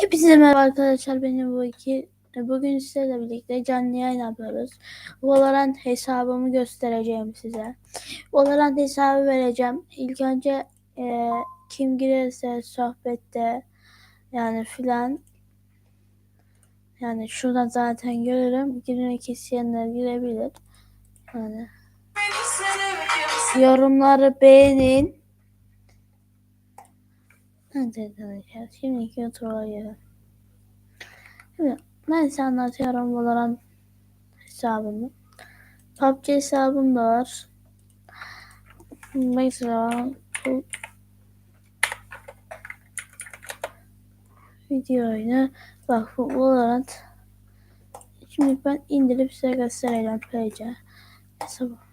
Hepinize merhaba arkadaşlar benim bu iki bugün sizlerle birlikte canlı yayın yapıyoruz. Valorant hesabımı göstereceğim size. Valorant hesabı vereceğim. İlk önce e, kim girerse sohbette yani filan yani şuradan zaten görürüm. Girmek isteyenler girebilir. Yani yorumları beğenin. Hadi arkadaşlar şimdi YouTube'a girelim. Şimdi ben size anlatıyorum Valorant hesabımı. PUBG hesabım da var. Mesela bu video oyunu bak bu Valorant şimdi ben indirip size göstereceğim böylece hesabı.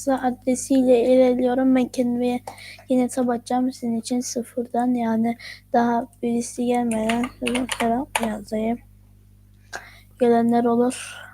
Size adresiyle ilerliyorum. Ben kendime yine tab açacağım sizin için sıfırdan yani daha birisi gelmeden selam yazayım. Gelenler olur.